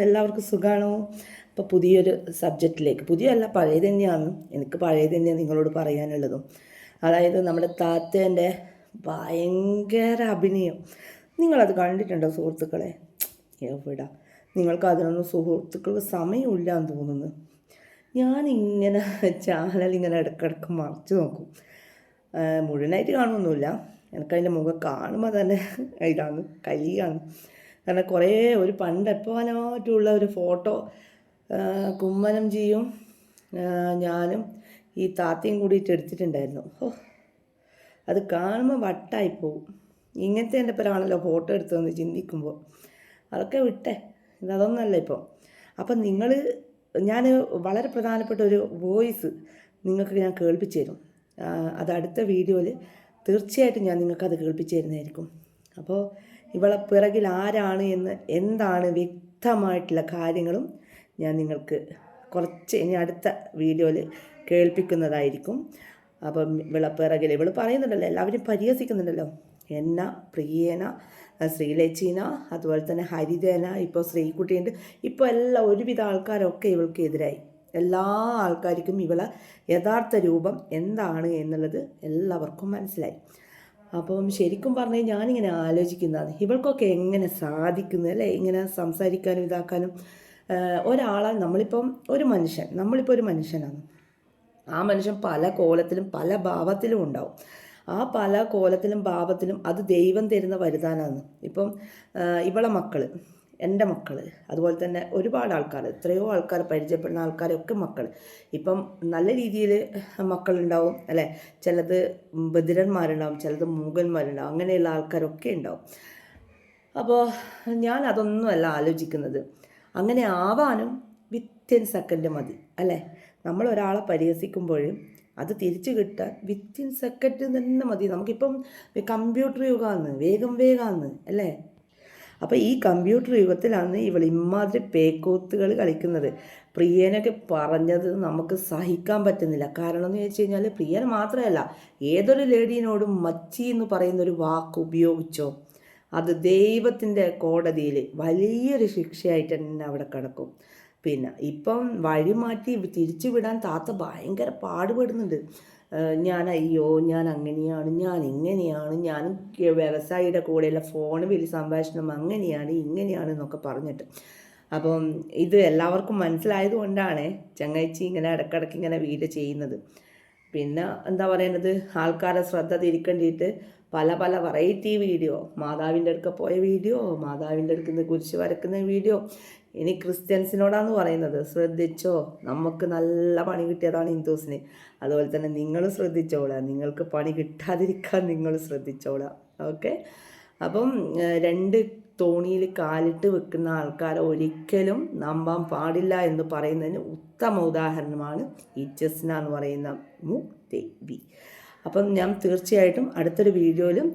എല്ലാവർക്കും സുഖമാണോ അപ്പോൾ പുതിയൊരു സബ്ജക്റ്റിലേക്ക് പുതിയല്ല പഴയ തന്നെയാണ്. എനിക്ക് പഴയ തന്നെയാണ് നിങ്ങളോട് പറയാനുള്ളതും. അതായത് നമ്മുടെ താത്തേന്റെ ഭയങ്കര അഭിനയം. നിങ്ങളത് കണ്ടിട്ടുണ്ടോ സുഹൃത്തുക്കളെ? എവിടെ? നിങ്ങൾക്ക് അതിനൊന്നും സുഹൃത്തുക്കൾക്ക് സമയമില്ല എന്ന് തോന്നുന്നു. ഞാനിങ്ങനെ ചാനൽ ഇങ്ങനെ ഇടയ്ക്കിടയ്ക്ക് മറച്ചു നോക്കും. മുഴുവനായിട്ട് കാണുമൊന്നുമില്ല എനിക്കതിന്റെ മുഖം കാണുമ്പോൾ തന്നെ ഇതാണ് കലിയാണ്. കാരണം കുറേ ഒരു പണ്ട് എപ്പോഴാനായിട്ടുള്ള ഒരു ഫോട്ടോ കുമ്മനം ജിയും ഞാനും ഈ താത്തയും കൂടിയിട്ട് എടുത്തിട്ടുണ്ടായിരുന്നു. ഓ അത് കാണുമ്പോൾ വട്ടായി പോവും. ഇങ്ങനത്തെ എന്റെ പേരാണല്ലോ ഫോട്ടോ എടുത്തതെന്ന് ചിന്തിക്കുമ്പോൾ അതൊക്കെ വിട്ടെ. ഇതൊന്നല്ല ഇപ്പോൾ അപ്പം നിങ്ങൾ ഞാൻ വളരെ പ്രധാനപ്പെട്ട ഒരു വോയിസ് നിങ്ങൾക്ക് ഞാൻ കേൾപ്പിച്ചു തരും. അത് അടുത്ത വീഡിയോയിൽ തീർച്ചയായിട്ടും ഞാൻ നിങ്ങൾക്കത് കേൾപ്പിച്ചു തരുന്നതായിരിക്കും. അപ്പോൾ ഇവളെ പിറകിൽ ആരാണ് എന്ന് എന്താണ് വ്യക്തമായിട്ടുള്ള കാര്യങ്ങളും ഞാൻ നിങ്ങൾക്ക് കുറച്ച് ഇനി അടുത്ത വീഡിയോയിൽ കേൾപ്പിക്കുന്നതായിരിക്കും. അപ്പം ഇവളെ പിറകിൽ ഇവൾ പറയുന്നുണ്ടല്ലോ എല്ലാവരും പരിഹസിക്കുന്നുണ്ടല്ലോ. എന്ന പ്രിയേന ശ്രീലച്ചീന അതുപോലെ തന്നെ ഹരിതേന ഇപ്പോൾ ശ്രീകുട്ടിയുണ്ട്. ഇപ്പോൾ എല്ലാ ഒരുവിധ ആൾക്കാരൊക്കെ ഇവൾക്ക് എതിരായി. എല്ലാ ആൾക്കാർക്കും ഇവളെ യഥാർത്ഥ രൂപം എന്താണ് എന്നുള്ളത് എല്ലാവർക്കും മനസ്സിലായി. അപ്പം ശരിക്കും പറഞ്ഞാൽ ഞാനിങ്ങനെ ആലോചിക്കുന്നതാണ്. ഇവൾക്കൊക്കെ എങ്ങനെ സാധിക്കുന്നത് അല്ലേ? ഇങ്ങനെ സംസാരിക്കാനും ഇതാക്കാനും ഒരാളെ നമ്മളിപ്പം ഒരു മനുഷ്യൻ. നമ്മളിപ്പോൾ ഒരു മനുഷ്യനാണ്. ആ മനുഷ്യൻ പല കോലത്തിലും പല ഭാവത്തിലും ഉണ്ടാവും. ആ പല കോലത്തിലും ഭാവത്തിലും അത് ദൈവം തരുന്ന വരുതാനാണ്. ഇപ്പം ഇവളെ മക്കൾ എന്റെ മക്കൾ അതുപോലെ തന്നെ ഒരുപാട് ആൾക്കാർ എത്രയോ ആൾക്കാർ പരിചയപ്പെടുന്ന ആൾക്കാരൊക്കെ മക്കൾ ഇപ്പം നല്ല രീതിയിൽ മക്കളുണ്ടാവും അല്ലേ? ചിലത് ബദിരന്മാരുണ്ടാവും ചിലത് മൂകന്മാരുണ്ടാവും അങ്ങനെയുള്ള ആൾക്കാരൊക്കെ ഉണ്ടാവും. അപ്പോൾ ഞാൻ അതൊന്നുമല്ല ആലോചിക്കുന്നത്. അങ്ങനെ ആവാനും വിത്തിൻ സെക്കൻഡ് മതി അല്ലേ? നമ്മൾ ഒരാളെ പരിഹസിക്കുമ്പോഴും അത് തിരിച്ചു കിട്ടാൻ വിത്തിൻ സെക്കൻഡ് തന്നെ മതി. നമുക്കിപ്പം കമ്പ്യൂട്ടർ യുഗമാണ് വേഗം വേഗമാണ് അല്ലേ? അപ്പോൾ ഈ കമ്പ്യൂട്ടർ യുഗത്തിലാണ് ഇവൾ ഇമാതിരി പേക്കൂത്തുകൾ കളിക്കുന്നത്. പ്രിയനൊക്കെ പറഞ്ഞത് നമുക്ക് സഹിക്കാൻ പറ്റുന്നില്ല. കാരണം എന്ന് വെച്ച് കഴിഞ്ഞാൽ പ്രിയൻ മാത്രമല്ല ഏതൊരു ലേഡീനോടും മച്ചി എന്ന് പറയുന്ന ഒരു വാക്ക് ഉപയോഗിച്ചോ? അത് ദൈവത്തിന്റെ കോടതിയിൽ വലിയൊരു ശിക്ഷയായിട്ട് തന്നെ അവിടെ കിടക്കും. പിന്നെ ഇപ്പം വഴി മാറ്റി തിരിച്ചു വിടാൻ താത്ത ഭയങ്കര പാടുപെടുന്നുണ്ട്. ഞാൻ അയ്യോ ഞാൻ അങ്ങനെയാണ് ഞാൻ ഇങ്ങനെയാണ് ഞാൻ വ്യവസായിയുടെ കൂടെയുള്ള ഫോൺ വിളി സംഭാഷണം അങ്ങനെയാണ് ഇങ്ങനെയാണ് എന്നൊക്കെ പറഞ്ഞിട്ട്. അപ്പം ഇത് എല്ലാവർക്കും മനസ്സിലായത് കൊണ്ടാണ് ചങ്ങാഴ്ചി ഇങ്ങനെ ഇടയ്ക്കിടയ്ക്ക് ഇങ്ങനെ വീഡിയോ ചെയ്യുന്നത്. പിന്നെ എന്താ പറയുന്നത് ആൾക്കാരെ ശ്രദ്ധ തിരിക്കേണ്ടിയിട്ട് പല പല വെറൈറ്റി വീഡിയോ മാതാവിന്റെ അടുക്ക പോയ വീഡിയോ മാതാവിന്റെ അടുക്കുന്ന കുരിശ് വരക്കുന്ന വീഡിയോ ഇനി ക്രിസ്ത്യൻസിനോടാന്ന് പറയുന്നത് ശ്രദ്ധിച്ചോ? നമുക്ക് നല്ല പണി കിട്ടിയതാണ് ഹിന്ദുസിന്. അതുപോലെ തന്നെ നിങ്ങൾ ശ്രദ്ധിച്ചോളാം നിങ്ങൾക്ക് പണി കിട്ടാതിരിക്കാൻ നിങ്ങൾ ശ്രദ്ധിച്ചോളാം ഓക്കെ? അപ്പം രണ്ട് തോണിയിൽ കാലിട്ട് വെക്കുന്ന ആൾക്കാരെ ഒരിക്കലും നമ്പാൻ പാടില്ല എന്ന് പറയുന്നതിന് ഉത്തമ ഉദാഹരണമാണ് ഈ എന്ന് പറയുന്ന മുദേവി അപ്പം ഞാൻ തീർച്ചയായിട്ടും അടുത്തൊരു വീഡിയോയിലും